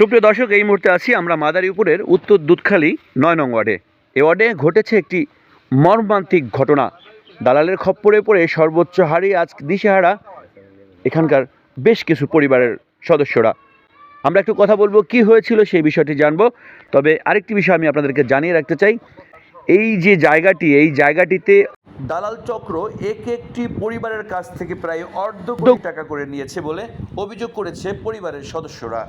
সুপ্রিয় দর্শক, এই মুহূর্তে আছি আমরা মাদারীপুরের উত্তর দুধখালি, নয় নং ওয়ার্ডে। এ ওয়ার্ডে ঘটেছে একটি মর্মান্তিক ঘটনা। দালালের খপ্পরে পড়ে সর্বোচ্চ হারিয়ে আজ দিশেহারা এখানকার বেশ কিছু পরিবারের সদস্যরা। আমরা একটু কথা বলব কি হয়েছিল সেই বিষয়টি জানব। তবে আরেকটি বিষয় আমি আপনাদেরকে জানিয়ে রাখতে চাই। এই যে জায়গাটি, এই জায়গাটিতে দালাল চক্র এক একটি পরিবারের কাছ থেকে প্রায় অর্ধ কোটি টাকা করে নিয়েছে বলে অভিযোগ করেছে পরিবারের সদস্যরা।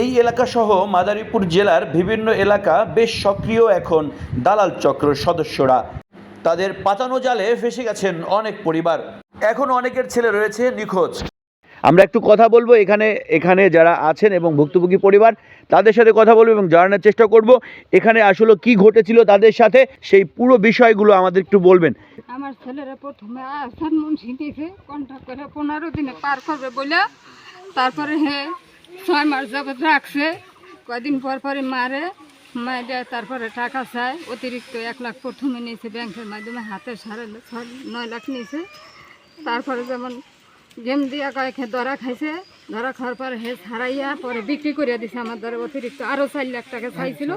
এই এলাকা সহ মাদারীপুর জেলার বিভিন্ন এলাকা বেশ সক্রিয় এখন দালাল চক্র সদস্যরা। তাদের পাতানো জালে ফেসে গেছেন অনেক পরিবার। এখন অনেকের ছেলে রয়েছে নিখোঁজ। আমরা একটু কথা বলব এখানে এখানে যারা আছেন এবং ভুক্তভোগী পরিবার, তাদের সাথে কথা বলব এবং জানানোর চেষ্টা করব এখানে আসলে কি ঘটেছিল তাদের সাথে, সেই পুরো বিষয়গুলো আমাদের একটু বলবেন। আমার ছেলেরা প্রথমে আসান মুন্সি দিয়েছে কন্ট্যাক্ট করে পনেরো দিনে পার করবে বলে, তারপরে হ্যাঁ ছয় মাস জগৎ রাখছে, কয়দিন পর পরে মারে মারে তারপরে টাকা চায়, অতিরিক্ত এক লাখ প্রথমে নিয়েছে ব্যাংকের মাধ্যমে, হাতে সাড়ে ছয়, নয় লাখ নিয়েছে, তারপরে যেমন গেম দিয়া কয়েক ধরা খাইছে ধরা খাওয়ার পর হে ছাড়াইয়া পরে বিক্রি করিয়া দিছে আমার দ্বারা অতিরিক্ত। আরও চার লাখ টাকা চাইছিল।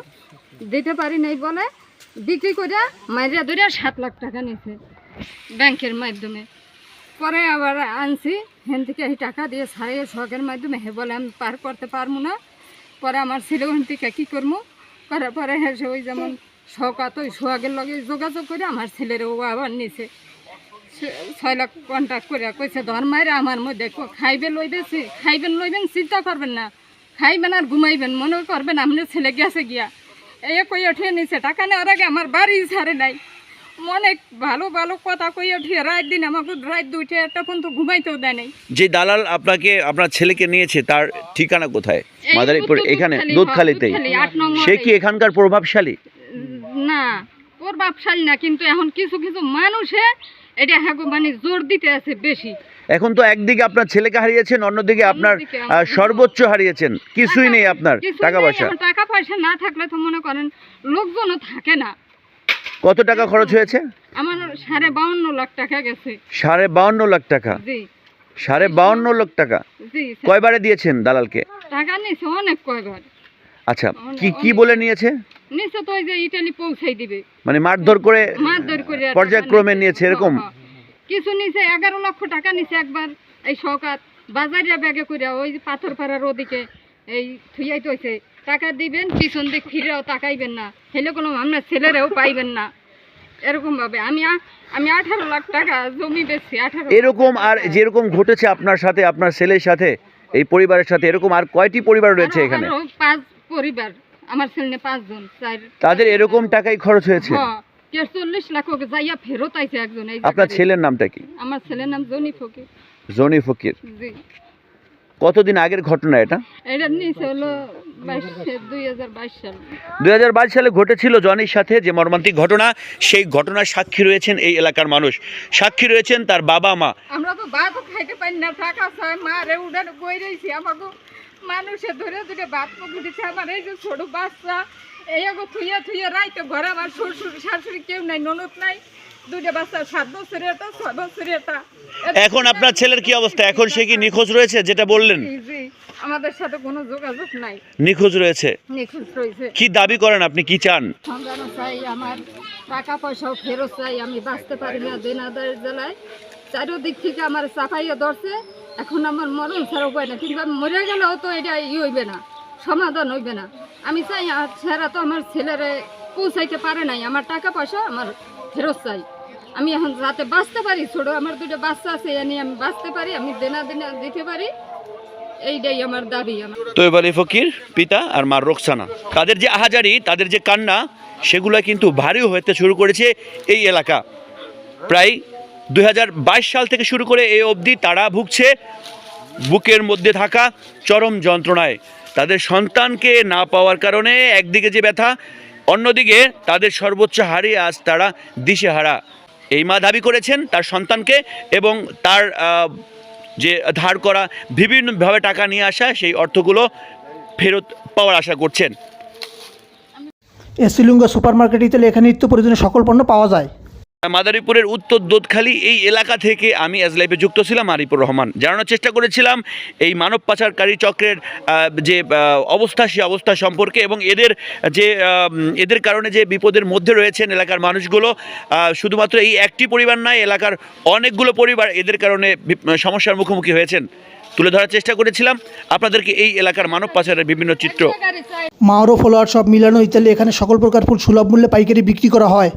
দিতে পারি নাই বলে বিক্রি করিয়া মাইরিয়া ধরিয়া সাত লাখ টাকা নিয়েছে ব্যাংকের মাধ্যমে। পরে আবার আনছি, হেন থেকে এই টাকা দিয়ে ছাড়িয়ে শখের মাধ্যমে। হে বলে, আমি পার করতে পারব না। পরে আমার ছেলে ওখান থেকে কী করব? করার পরে হ্যাঁ ওই যেমন শখাত ওই সোহাগের লগে যোগাযোগ করে আমার ছেলের ও আবার নিছে। ছয় লাখ কন্ট্যাক্ট করে কইছে ধর্মাইরে আমার মধ্যে খাইবে লইবেছি খাইবেন লইবেন চিন্তা করবেন না। খাইবেন আর ঘুমাইবেন মনে করবেন আপনার ছেলে গেছে গিয়া। এই কই উঠিয়ে নিছে টাকা নেওয়ার আগে আমার বাড়ি ছাড়ে নাই। অনেক ভালো ভালো কথা কই উঠিয়ে রাত দিন আমাকে রাত দুইটা একটা পর্যন্ত ঘুমাইতেও দেয় নাই। যে দালাল আপনাকে আপনার ছেলেকে নিয়েছে তার ঠিকানা কোথায়? মাদারীপুর এখানে দুধখালিতেই। হ্যাঁ, নং সে কি এখানকার প্রভাবশালী? না প্রভাবশালী না কিন্তু এখন কিছু কিছু মানুষে এটা হ্যাঁ মানে জোর দিতে আছে বেশি। এখন তো একদিকে আপনার ছেলেকে হারিয়েছেন অন্যদিকে আপনার সর্বোচ্চ হারিয়েছেন। কিছুই নেই আপনার টাকা পয়সা। টাকা পয়সা না থাকলে তো মনে করেন লোকজনও থাকে না। কত টাকা খরচ হয়েছে? আমার সাড়ে বাউন্ন লাখ টাকা গেছে। সাড়ে বাউন্ন লাখ টাকা? জি। সাড়ে বাউন্ন লাখ টাকা? জি কয়বারে দিয়েছেন দালালকে? টাকা নিছে অনেক কয়বার। আচ্ছা কি কি বলে নিয়েছে? নিচে তো ওই যে ইটালি পৌঁছাই দিবে। মানে মারধর করে মারধর করে পর্যায়ক্রমে নিয়েছে এরকম? হ্যাঁ, হ্যাঁ। কিছু নিচে এগারো লক্ষ টাকা নিছে একবার এই সকাত বাজারিয়া ব্যাগে করে ওই পাথর পাড়ার ওদিকে এই থুইয়াই তৈছে টাকা দিবেন পিছন দিক ফিরেও তাকাইবেন না। হেলে কোনো আপনার ছেলেরাও পাইবেন না। এরকম ভাবে। আমি আমি আঠারো লাখ টাকা জমি বেচছি আঠারো এরকম আর যেরকম ঘটেছে আপনার সাথে আপনার ছেলের সাথে এই পরিবারের সাথে এরকম আর কয়টি পরিবার রয়েছে এখানে? পাঁচ পরিবার। আমার ছেলে পাঁচজন তাদের এরকম টাকাই খরচ হয়েছে? হ্যাঁ, চল্লিশ লাখ ওকে যাইয়া ফেরত আইছে একজন আপনার ছেলের নামটা কি? আমার ছেলের নাম জনি ফকির। জনি ফকির। কতদিন আগের ঘটনা এটা? এটা নিচে হলো দুই হাজার বাইশ সালে। ঘটেছিল জনির সাথে যে মর্মান্তিক ঘটনা সেই ঘটনার সাক্ষী রয়েছেন এই এলাকার মানুষ। সাক্ষী রয়েছেন তার বাবা মা আমরা তো ভাতও খাইতে পারি না টাকা ছয় মারে উড়ান বই রয়েছি আমাকে মানুষে ধরে ধরে ভাত মুখে দিচ্ছে আমার এই যে ছোট বাচ্চা এই আগো থুইয়া থুইয়া রাইতে ঘরে আমার শ্বশুর শাশুড়ি কেউ নাই ননদ নাই। দুইটা বাচ্চা সাত বছরের এটা ছয় বছরের এটা এখন আপনার ছেলের কি অবস্থা? এখন সে কি নিখোঁজ রয়েছে যেটা বললেন? আমাদের সাথে কোনো যোগাযোগ নাই। নিখোঁজ রয়েছে। নিখোঁজ রয়েছে। কি দাবি করেন আপনি? কি চান? সন্ধানও চাই আমার টাকা পয়সাও ফেরত চাই আমি বাঁচতে পারি না দিনাদার জেলায়। চারিদিক থেকে আমার চাপাইয়া ধরছে এখন আমার মরণ ছাড়া উপায় না কিন্তু আমি মরে গেলেও তো এটা ই হইবে না, সমাধান হইবে না। আমি চাই আর ছেড়া তো আমার ছেলেরে পৌঁছাইতে পারে নাই। আমার টাকা পয়সা আমার ফেরত চাই। আমি এখন যাতে বাঁচতে পারি, ছোট আমার দুটো বাচ্চা আছে, এ নিয়ে আমি বাঁচতে পারি, আমি দেনা দেনা দিতে পারি। এইটাই আমার দাবি। আমার ফকির, পিতা আর মা তাদের যে তাদের যে কান্না, সেগুলো কিন্তু ভারী হতে শুরু করেছে এই এলাকা। প্রায় দু হাজার বাইশ সাল থেকে শুরু করে এই অবধি তারা ভুগছে বুকের মধ্যে থাকা চরম যন্ত্রণায়। তাদের সন্তানকে না পাওয়ার কারণে একদিকে যে ব্যথা, অন্যদিকে তাদের সর্বোচ্চ হারিয়ে আজ তারা দিশেহারা। এই মা দাবি করেছেন তার সন্তানকে এবং তার যে ধার করা বিভিন্নভাবে টাকা নিয়ে আসা সেই অর্থগুলো ফেরত পাওয়ার আশা করছেন। এসিলুঙ্গা সুপার মার্কেট এখানে নিত্য প্রয়োজনীয় সকল পণ্য পাওয়া যায়। মাদারীপুরের উত্তর দোদখালি এই এলাকা থেকে আমি আজ লাইফে যুক্ত ছিলাম আরিপুর রহমান। জানানোর চেষ্টা করেছিলাম এই মানব পাচারকারী চক্রের যে অবস্থা সেই অবস্থা সম্পর্কে এবং এদের, যে এদের কারণে যে বিপদের মধ্যে রয়েছেন এলাকার মানুষগুলো শুধুমাত্র এই একটি পরিবার নয়, এলাকার অনেকগুলো পরিবার এদের কারণে সমস্যার মুখোমুখি হয়েছেন। তুলে ধরার চেষ্টা করেছিলাম আপনাদেরকে এই এলাকার মানব পাচারের বিভিন্ন চিত্র। মাওরো, ফলোয়ার সব মিলানো ইত্যাদি এখানে সকল প্রকার ফুল সুলভ মূল্যে পাইকারি বিক্রি করা হয়।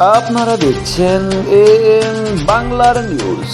আপনারা দেখছেন এ বাংলার নিউজ।